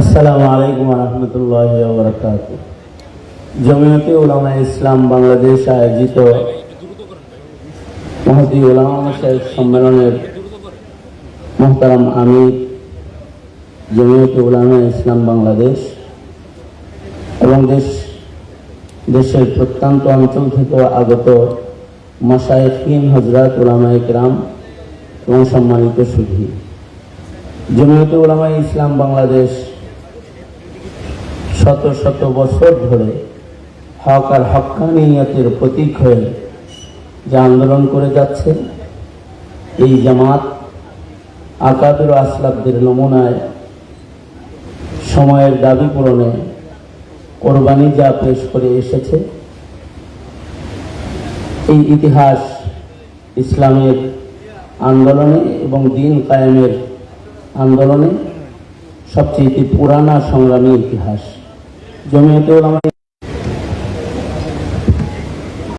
আসসালামু আলাইকুম রহমতুল্লাহ বরকাত জমিয়তে উলামা ইসলাম বাংলাদেশ আয়োজিত মহতি উলামা মশাইখ সম্মেলনের মোহতারাম আমির জমিয়তে উলামা ইসলাম বাংলাদেশ এবং দেশ, দেশের প্রত্যন্ত অঞ্চল থেকে আগত মশাইখিন হজরত উলামা ইকরাম এবং সম্মানিত সুধী। জমিয়তে উলামা ইসলাম বাংলাদেশ শত শত বছর ধরে হক আর হক্কানিয়তের প্রতীক হয়ে যে আন্দোলন করে যাচ্ছে, এই জামাত আকাদুর আসলাবদের নমুনায় সময়ের দাবি পূরণে কোরবানি যা পেশ করে এসেছে। এই ইতিহাস ইসলামের আন্দোলনে এবং দিন কায়েমের আন্দোলনে সবচেয়ে পুরানা সংগ্রামী ইতিহাস। জমিয়তে ওলামা